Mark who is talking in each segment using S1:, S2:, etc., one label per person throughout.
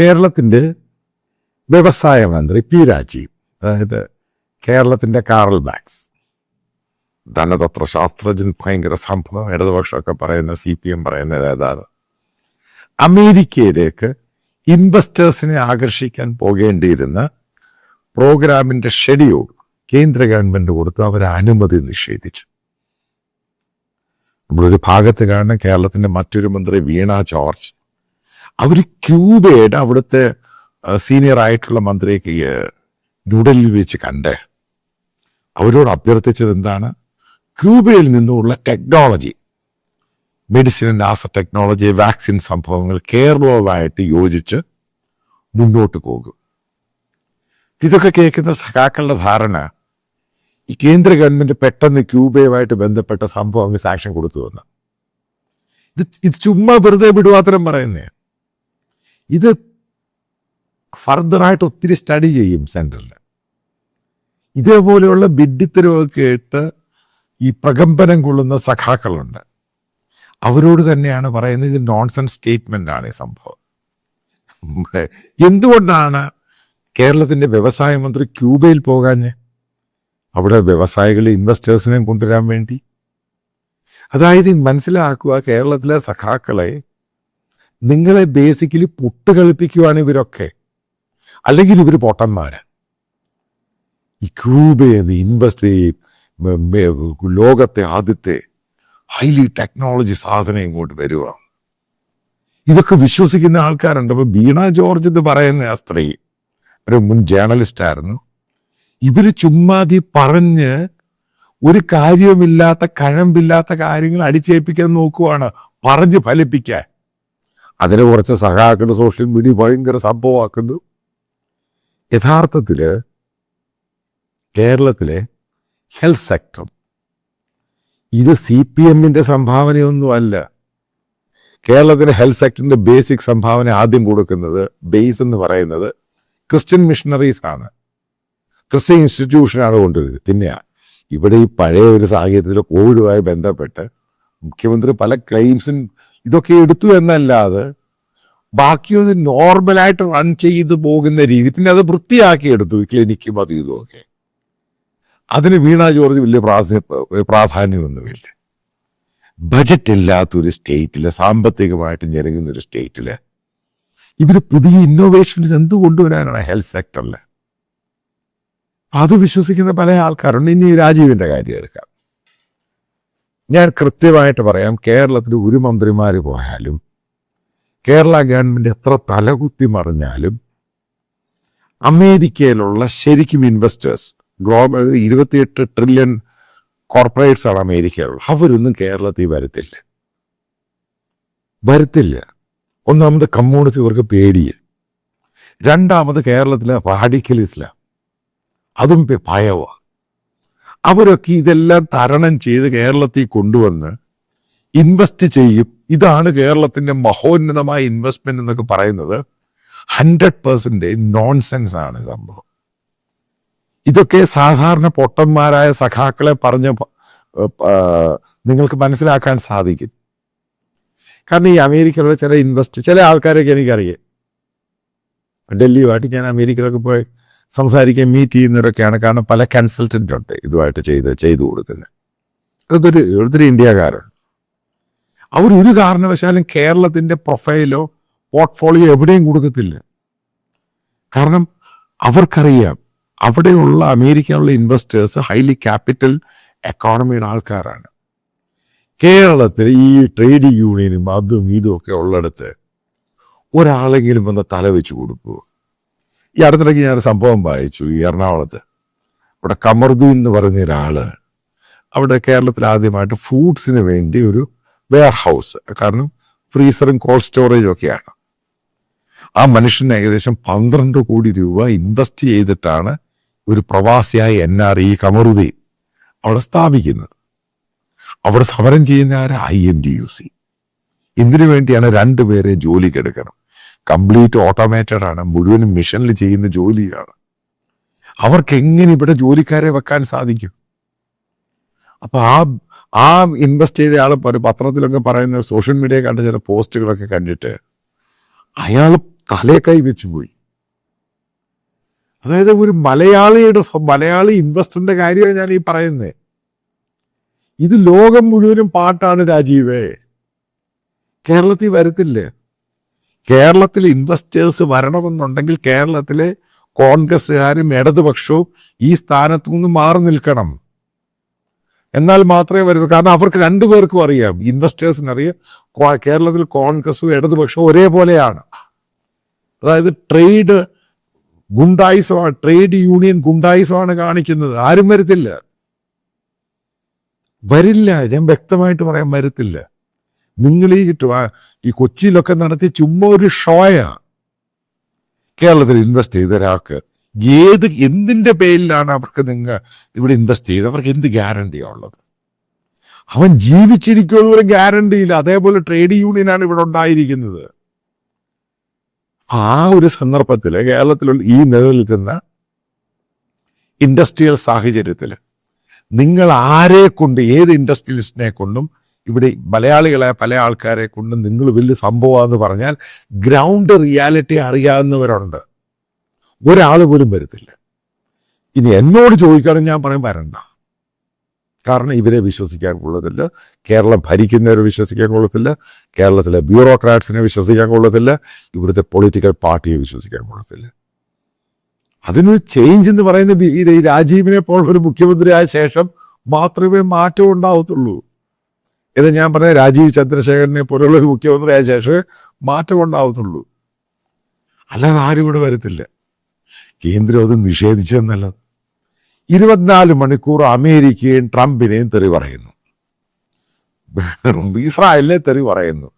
S1: കേരളത്തിന്റെ വ്യവസായ മന്ത്രി പി രാജീവ് അതായത് കേരളത്തിന്റെ കാറൽ മാക്സ്. ധനതത്ര ശാസ്ത്രജ്ഞൻ ഭയങ്കര സംഭവം ഇടതുപക്ഷമൊക്കെ പറയുന്ന സി പി എം പറയുന്ന ഏതാണ്? അമേരിക്കയിലേക്ക് ഇൻവെസ്റ്റേഴ്സിനെ ആകർഷിക്കാൻ പോകേണ്ടിയിരുന്ന പ്രോഗ്രാമിന്റെ ഷെഡ്യൂൾ കേന്ദ്ര ഗവൺമെന്റ് കൊടുത്ത് അവർ അനുമതി നിഷേധിച്ചു. നമ്മളൊരു ഭാഗത്ത് കാണുന്ന കേരളത്തിന്റെ മറ്റൊരു മന്ത്രി വീണ ജോർജ് അവർ ക്യൂബയുടെ അവിടുത്തെ സീനിയർ ആയിട്ടുള്ള മന്ത്രിക്ക് ന്യൂഡൽഹിയിൽ വെച്ച് കണ്ടേ. അവരോട് അഭ്യർത്ഥിച്ചത് എന്താണ്? ക്യൂബയിൽ നിന്നുള്ള technology medicine NASA technology vaccine സംഭവങ്ങൾ കേരളവുമായിട്ട് യോജിച്ച് മുന്നോട്ട് പോകും. ഇതൊക്കെ കേൾക്കുന്ന സഖാക്കളുടെ ധാരണ ഈ കേന്ദ്ര ഗവൺമെന്റ് പെട്ടെന്ന് ക്യൂബയുമായിട്ട് ബന്ധപ്പെട്ട സംഭവങ്ങൾ സാക്ഷൻ കൊടുത്തു തന്നെ ഇത് ഇത് ചുമ്മാ വെറുതെ വിടുവാത്തരം പറയുന്നേ. ഇത് ഫർദറായിട്ട് ഒത്തിരി സ്റ്റഡി ചെയ്യും സെന്ററിൽ ഇതേപോലെയുള്ള വിഡ്ഢിത്തരമൊക്കെ കേട്ട് ഈ പ്രകമ്പനം കൊള്ളുന്ന സഖാക്കളുണ്ട്. അവരോട് തന്നെയാണ് പറയുന്നത് ഇത് നോൺസെൻസ് സ്റ്റേറ്റ്മെന്റ് ആണ് ഈ സംഭവം. എന്തുകൊണ്ടാണ് കേരളത്തിന്റെ വ്യവസായ മന്ത്രി ക്യൂബയിൽ പോകാഞ്ഞ്? അവിടെ വ്യവസായികളെ ഇൻവെസ്റ്റേഴ്സിനെയും കൊണ്ടുവരാൻ വേണ്ടി? അതായത് മനസ്സിലാക്കുക കേരളത്തിലെ സഖാക്കളെ നിങ്ങളെ ബേസിക്കലി പുട്ട് കളിപ്പിക്കുവാണ് ഇവരൊക്കെ. അല്ലെങ്കിൽ ഇവർ പൊട്ടന്മാര്. ഈ ലോകത്തെ ആദ്യത്തെ ഹൈലി ടെക്നോളജി സാധനം ഇങ്ങോട്ട് വരുക ഇതൊക്കെ വിശ്വസിക്കുന്ന ആൾക്കാരുണ്ട്. അപ്പൊ ബീണ ജോർജ് എന്ന് പറയുന്ന ആ സ്ത്രീ ഒരു മുൻ ജേർണലിസ്റ്റ് ആയിരുന്നു. ഇവർ ചുമ്മാതി പറഞ്ഞ് ഒരു കാര്യവുമില്ലാത്ത കഴമ്പില്ലാത്ത കാര്യങ്ങൾ അടിച്ചേൽപ്പിക്കാൻ നോക്കുവാണ്. പറഞ്ഞ് ഫലിപ്പിക്കാൻ. അതിനെ കുറച്ച് സഹായിക്കുന്ന സോഷ്യൽ മീഡിയ ഭയങ്കര സംഭവമാക്കുന്നു. യഥാർത്ഥത്തിൽ കേരളത്തിലെ ഹെൽത്ത് സെക്ടർ ഇത് സി പി എമ്മിന്റെ സംഭാവനയൊന്നുമല്ല കേരളത്തിലെ ഹെൽത്ത് സെക്ടറിന്റെ ബേസിക് സംഭാവന ആദ്യം കൊടുക്കുന്നത് ബേസ് എന്ന് പറയുന്നത് ക്രിസ്ത്യൻ മിഷണറീസ് ആണ്. ക്രിസ്ത്യൻ ഇൻസ്റ്റിറ്റ്യൂഷനാണ് കൊണ്ടുവരുന്നത്. പിന്നെ ഇവിടെ ഈ പഴയ ഒരു സാഹചര്യത്തിൽ കോവിഡുമായി ബന്ധപ്പെട്ട് മുഖ്യമന്ത്രി പല ക്ലെയിംസും ഇതൊക്കെ എടുത്തു എന്നല്ലാതെ ബാക്കിയൊന്ന് നോർമലായിട്ട് റൺ ചെയ്ത് പോകുന്ന രീതി. പിന്നെ അത് വൃത്തിയാക്കി എടുത്തു ക്ലിനിക്കും അതും ഇതും ഒക്കെ. അതിന് വീണ ജോർജ് വലിയ പ്രാധാന്യ പ്രാധാന്യമൊന്നുമില്ല. ബജറ്റ് ഇല്ലാത്തൊരു സ്റ്റേറ്റിൽ സാമ്പത്തികമായിട്ട് ഞെരുങ്ങുന്ന ഒരു സ്റ്റേറ്റിൽ ഇവർ പുതിയ ഇന്നോവേഷൻസ് എന്ത് കൊണ്ടുവരാനാണ് ഹെൽത്ത് സെക്ടറിൽ അത് വിശ്വസിക്കുന്ന പല ആൾക്കാരുണ്ട്. ഇനി രാജീവിന്റെ കാര്യം എടുക്കാം. ഞാൻ കൃത്യമായിട്ട് പറയാം കേരളത്തിൽ ഒരു മന്ത്രിമാർ പോയാലും കേരള ഗവൺമെന്റ് എത്ര തലകുത്തി മറിഞ്ഞാലും അമേരിക്കയിലുള്ള ശരിക്കും ഇൻവെസ്റ്റേഴ്സ് ഗ്ലോബൽ ഇരുപത്തിയെട്ട് ട്രില്യൺ കോർപ്പറേറ്റ്സ് ആണ് അമേരിക്കയിലുള്ള. അവരൊന്നും കേരളത്തിൽ വരത്തില്ല. വരത്തില്ല. ഒന്നാമത് കമ്മ്യൂണിസ്റ്റ് ഇവർക്ക് പേടിയ. രണ്ടാമത് കേരളത്തിലെ റാഡിക്കൽ ഇസ്ലാം അതും ഭയവ. അവരൊക്കെ ഇതെല്ലാം തരണം ചെയ്ത് കേരളത്തിൽ കൊണ്ടുവന്ന് ഇൻവെസ്റ്റ് ചെയ്യും. ഇതാണ് കേരളത്തിന്റെ മഹോന്നതമായ ഇൻവെസ്റ്റ്മെന്റ് എന്നൊക്കെ പറയുന്നത്. ഹൺഡ്രഡ് പെർസെന്റേജ് നോൺസെൻസ് ആണ് സംഭവം. ഇതൊക്കെ സാധാരണ പൊട്ടന്മാരായ സഖാക്കളെ പറഞ്ഞ നിങ്ങൾക്ക് മനസ്സിലാക്കാൻ സാധിക്കും. കാരണം ഈ അമേരിക്കയിലുള്ള ചില ഇൻവെസ്റ്റ് ചില ആൾക്കാരൊക്കെ എനിക്കറിയാം. ഡൽഹിയുമായിട്ട് ഞാൻ അമേരിക്കയിലൊക്കെ പോയി സംസാരിക്കാൻ മീറ്റ് ചെയ്യുന്നവരൊക്കെയാണ്. കാരണം പല കൺസൾട്ടന്റ് ഉണ്ട് ഇതുമായിട്ട് ചെയ്ത് ചെയ്തു കൊടുക്കുന്നത്. അതൊരു ഒത്തിരി ഇന്ത്യക്കാരാണ്. അവർ ഒരു കാരണവശാലും കേരളത്തിന്റെ പ്രൊഫൈലോ പോർട്ട്ഫോളിയോ എവിടെയും കൊടുക്കത്തില്ല. കാരണം അവർക്കറിയാം അവിടെയുള്ള അമേരിക്കയിലുള്ള ഇൻവെസ്റ്റേഴ്സ് ഹൈലി ക്യാപിറ്റൽ എക്കോണമിയുടെ ആൾക്കാരാണ്. കേരളത്തിൽ ഈ ട്രേഡ് യൂണിയനും അതും ഇതും ഒക്കെ ഉള്ളിടത്ത് ഒരാളെങ്കിലും വന്ന് തല വെച്ച് കൊടുക്കുമോ ഈ അടുത്തിടയ്ക്ക് ഞാനൊരു സംഭവം വായിച്ചു ഈ എറണാകുളത്ത്. ഇവിടെ കമർദു എന്ന് പറഞ്ഞ ഒരാൾ അവിടെ കേരളത്തിൽ ആദ്യമായിട്ട് ഫുഡ്സിന് വേണ്ടി ഒരു വെയർ ഹൗസ് കാരണം ഫ്രീസറും കോൾഡ് സ്റ്റോറേജും ഒക്കെയാണ്. ആ മനുഷ്യന് ഏകദേശം പന്ത്രണ്ട് കോടി രൂപ ഇൻവെസ്റ്റ് ചെയ്തിട്ടാണ് ഒരു പ്രവാസിയായ എൻ ആർ ഇ കമറുദ്ദീൻ അവിടെ സ്ഥാപിക്കുന്നത്. അവിടെ സമരം ചെയ്യുന്ന ആരാ? I N D U C. ഇതിനു വേണ്ടിയാണ് രണ്ടുപേരെ ജോലിക്ക് എടുക്കണം കംപ്ലീറ്റ് ഓട്ടോമേറ്റഡ് ആണ് മുഴുവനും മിഷനിൽ ചെയ്യുന്ന ജോലിയാണ്. അവർക്ക് എങ്ങനെ ഇവിടെ ജോലിക്കാരെ വെക്കാൻ സാധിക്കും? അപ്പൊ ആ ആ ഇൻവെസ്റ്റ് ചെയ്ത ആൾ ഒരു പത്രത്തിലൊക്കെ പറയുന്ന സോഷ്യൽ മീഡിയ കണ്ട ചില പോസ്റ്റുകളൊക്കെ കണ്ടിട്ട് അയാൾ തലേ വെച്ചു പോയി. അതായത് ഒരു മലയാളിയുടെ മലയാളി ഇൻവെസ്റ്ററിന്റെ കാര്യമാണ് ഞാൻ ഈ പറയുന്നത് ഇത് ലോകം മുഴുവനും പാട്ടാണ് രാജീവേ. കേരളത്തിൽ വരത്തില്ല? കേരളത്തിൽ ഇൻവെസ്റ്റേഴ്സ് വരണമെന്നുണ്ടെങ്കിൽ കേരളത്തിലെ കോൺഗ്രസ്സുകാരും ഇടതുപക്ഷവും ഈ സ്ഥാനത്തു നിന്ന് മാറി നിൽക്കണം. എന്നാൽ മാത്രമേ വരൂ കാരണം അവർക്ക് രണ്ടുപേർക്കും അറിയാം. ഇൻവെസ്റ്റേഴ്സിന് അറിയാം. കോ- കേരളത്തിൽ കോൺഗ്രസും ഇടതുപക്ഷവും ഒരേപോലെയാണ്. അതായത് ട്രേഡ് ഗുണ്ടായിസമാണ് ട്രേഡ് യൂണിയൻ ഗുണ്ടായിസമാണ് കാണിക്കുന്നത്. ആരും വരത്തില്ല. വരില്ല. ഞാൻ വ്യക്തമായിട്ട് പറയാൻ വരത്തില്ല. നിങ്ങൾ ഈ ഈ കൊച്ചിയിലൊക്കെ നടത്തിയ ചുമ്മാ ഒരു ഷോയാ. കേരളത്തിൽ ഇൻവെസ്റ്റ് ചെയ്ത ഒരാൾക്ക് ഏത് എന്തിന്റെ പേരിലാണ് അവർക്ക് നിങ്ങൾ ഇവിടെ ഇൻവെസ്റ്റ് ചെയ്ത് അവർക്ക് എന്ത് ഗ്യാരണ്ടിയാണ് ഉള്ളത്? അവൻ ജീവിച്ചിരിക്കുമെന്നൊരു ഗ്യാരണ്ടി ഇല്ല. അതേപോലെ ട്രേഡ് യൂണിയനാണ് ഇവിടെ ഉണ്ടായിരിക്കുന്നത്. ആ ഒരു സന്ദർഭത്തിൽ കേരളത്തിലുള്ള ഈ നിലനിൽക്കുന്ന ഇൻഡസ്ട്രിയൽ സാഹചര്യത്തിൽ നിങ്ങൾ ആരെ കൊണ്ട് ഏത് ഇൻഡസ്ട്രിയലിസ്റ്റിനെ കൊണ്ടും ഇവിടെ മലയാളികളെ പല ആൾക്കാരെ കൊണ്ട് നിങ്ങൾ വലിയ സംഭവമാണെന്ന് പറഞ്ഞാൽ ഗ്രൗണ്ട് റിയാലിറ്റി അറിയാവുന്നവരുണ്ട്. ഒരാൾ പോലും വരത്തില്ല. ഇനി എന്നോട് ചോദിക്കുകയാണെങ്കിൽ ഞാൻ പറയാൻ വരണ്ട. കാരണം ഇവരെ വിശ്വസിക്കാൻ കൊള്ളത്തില്ല. കേരളം ഭരിക്കുന്നവരെ വിശ്വസിക്കാൻ കൊള്ളത്തില്ല. കേരളത്തിലെ ബ്യൂറോക്രാറ്റ്സിനെ വിശ്വസിക്കാൻ കൊള്ളത്തില്ല. ഇവിടുത്തെ പൊളിറ്റിക്കൽ പാർട്ടിയെ വിശ്വസിക്കാൻ കൊള്ളത്തില്ല. അതിനൊരു ചേഞ്ച് എന്ന് പറയുന്ന ഈ രാജീവിനെ പോലുള്ള ഒരു മുഖ്യമന്ത്രിയായ ശേഷം മാത്രമേ മാറ്റം ഉണ്ടാവത്തുള്ളൂ. ഇത് ഞാൻ പറഞ്ഞ രാജീവ് ചന്ദ്രശേഖരനെ പോലുള്ള ഒരു മുഖ്യമന്ത്രിയായ ശേഷം മാറ്റം ഉണ്ടാവത്തുള്ളൂ. അല്ലാതെ ആരും ഇവിടെ വരത്തില്ല. കേന്ദ്രം അത് നിഷേധിച്ചെന്നല്ല. ഇരുപത്തിനാല് മണിക്കൂർ അമേരിക്കയും ട്രംപിനെയും തെറി പറയുന്നു. ഇസ്രായേലിനെ തെറി പറയുന്നു.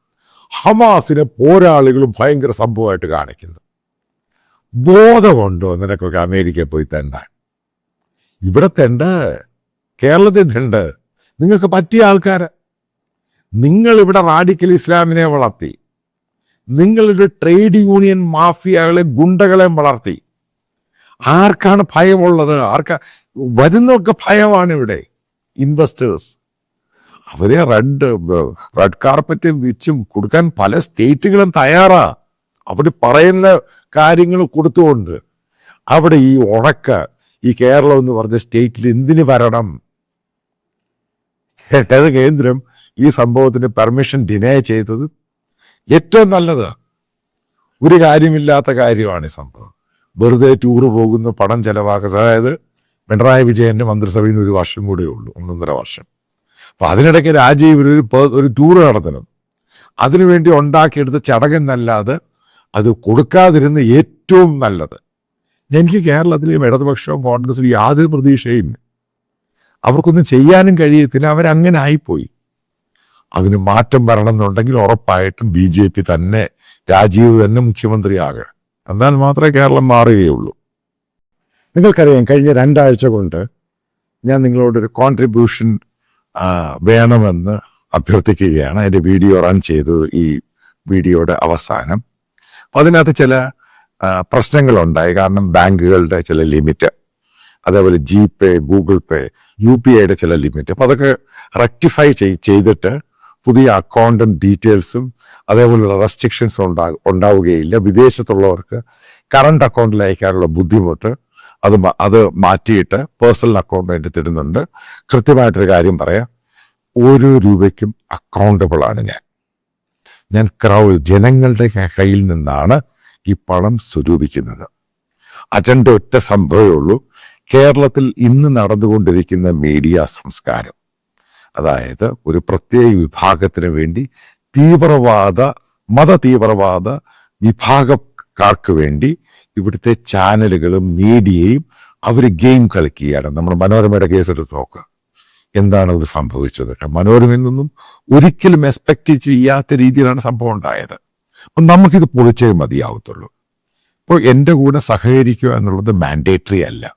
S1: ഹമാസിനെ പോരാളികളും ഭയങ്കര സംഭവമായിട്ട് കാണിക്കുന്നു. ബോധമുണ്ടോ നിനക്കൊക്കെ അമേരിക്കയിൽ പോയി തെണ്ടാൻ? ഇവിടെ തെണ്ട് കേരളത്തിൽ തെണ്ട്. നിങ്ങൾക്ക് പറ്റിയ ആൾക്കാര്. നിങ്ങൾ ഇവിടെ റാഡിക്കൽ ഇസ്ലാമിനെ വളർത്തി. നിങ്ങളുടെ ട്രേഡ് യൂണിയൻ മാഫിയകളെ ഗുണ്ടകളെ വളർത്തി. ആർക്കാണ് ഭയമുള്ളത്? ആർക്കാ വരുന്നൊക്കെ ഭയമാണ് ഇവിടെ. ഇൻവെസ്റ്റേഴ്സ് അവരെ റെഡ് റെഡ് കാർപ്പറ്റ് വിച്ചും കൊടുക്കാൻ പല സ്റ്റേറ്റുകളും തയ്യാറാ. അവർ പറയുന്ന കാര്യങ്ങൾ കൊടുത്തുകൊണ്ട്. അവിടെ ഈ ഉണക്ക ഈ കേരളം എന്ന് പറഞ്ഞ സ്റ്റേറ്റിൽ എന്തിന് വരണം? കേന്ദ്രം ഈ സംഭവത്തിന് പെർമിഷൻ ഡിനൈ ചെയ്തത് ഏറ്റവും നല്ലത്. ഒരു കാര്യമില്ലാത്ത കാര്യമാണ് ഈ സംഭവം. വെറുതെ ടൂറ് പോകുന്ന പണം ചെലവാക്കുന്നത് അതായത് പിണറായി വിജയന്റെ മന്ത്രിസഭയിൽ ഒരു വർഷം കൂടെ ഉള്ളൂ ഒന്നൊന്നര വർഷം. അപ്പൊ അതിനിടയ്ക്ക് രാജീവ് ഒരു ഒരു ടൂറ് നടത്തണം. അതിനുവേണ്ടി ഉണ്ടാക്കിയെടുത്ത ചടങ്ങെന്നല്ലാതെ അത് കൊടുക്കാതിരുന്ന ഏറ്റവും നല്ലത്. എനിക്ക് കേരളത്തിലെയും ഇടതുപക്ഷവും കോൺഗ്രസിലും യാതൊരു പ്രതീക്ഷയും. അവർക്കൊന്നും ചെയ്യാനും കഴിയത്തില്ല. അവരങ്ങനെ ആയിപ്പോയി. അതിന് മാറ്റം വരണമെന്നുണ്ടെങ്കിൽ ഉറപ്പായിട്ടും ബി ജെ പി തന്നെ രാജീവ് തന്നെ മുഖ്യമന്ത്രിയാകണം. എന്നാൽ മാത്രമേ കേരളം മാറുകയുള്ളൂ. നിങ്ങൾക്കറിയാം കഴിഞ്ഞ രണ്ടാഴ്ച കൊണ്ട് ഞാൻ നിങ്ങളോടൊരു കോൺട്രിബ്യൂഷൻ വേണമെന്ന് അഭ്യർത്ഥിക്കുകയാണ്. എന്റെ വീഡിയോ റൺ ചെയ്തു ഈ വീഡിയോയുടെ അവസാനം. അപ്പം അതിനകത്ത് ചില പ്രശ്നങ്ങളുണ്ടായി. കാരണം ബാങ്കുകളുടെ ചില ലിമിറ്റ് അതേപോലെ G pay Google pay U P ഐയുടെ ചില ലിമിറ്റ്. അപ്പം അതൊക്കെ റെക്ടിഫൈ ചെയ്തിട്ട് പുതിയ അക്കൗണ്ടും ഡീറ്റെയിൽസും അതേപോലുള്ള റെസ്ട്രിക്ഷൻസും ഉണ്ടാ ഉണ്ടാവുകയില്ല. വിദേശത്തുള്ളവർക്ക് കറണ്ട് അക്കൗണ്ടിൽ അയക്കാനുള്ള ബുദ്ധിമുട്ട് അത് അത് മാറ്റിയിട്ട് പേഴ്സണൽ അക്കൗണ്ട് വേണ്ടി തരുന്നുണ്ട് കൃത്യമായിട്ടൊരു കാര്യം പറയാം. ഓരോ രൂപയ്ക്കും അക്കൗണ്ടബിൾ ആണ് ഞാൻ. ഞാൻ ക്രൗ ജനങ്ങളുടെ കയ്യിൽ നിന്നാണ് ഈ പണം സ്വരൂപിക്കുന്നത്. അജണ്ട ഒറ്റ സംഭവമേ ഉള്ളൂ. കേരളത്തിൽ ഇന്ന് നടന്നുകൊണ്ടിരിക്കുന്ന മീഡിയ സംസ്കാരം. അതായത് ഒരു പ്രത്യേക വിഭാഗത്തിന് വേണ്ടി തീവ്രവാദ മത തീവ്രവാദ വിഭാഗക്കാർക്ക് വേണ്ടി ഇവിടുത്തെ ചാനലുകളും മീഡിയയും അവർ ഗെയിം കളിക്കുകയാണ്. നമ്മൾ മനോരമയുടെ കേസെടുത്ത് നോക്കുക എന്താണ് അത് സംഭവിച്ചത്? മനോരമയിൽ നിന്നും ഒരിക്കലും എക്സ്പെക്ട് ചെയ്യാത്ത രീതിയിലാണ് സംഭവം ഉണ്ടായത്. അപ്പം നമുക്കിത് പൊളിച്ചേ മതിയാവത്തുള്ളൂ. ഇപ്പോൾ എന്റെ കൂടെ സഹകരിക്കുക എന്നുള്ളത് മാൻഡേറ്ററി അല്ല.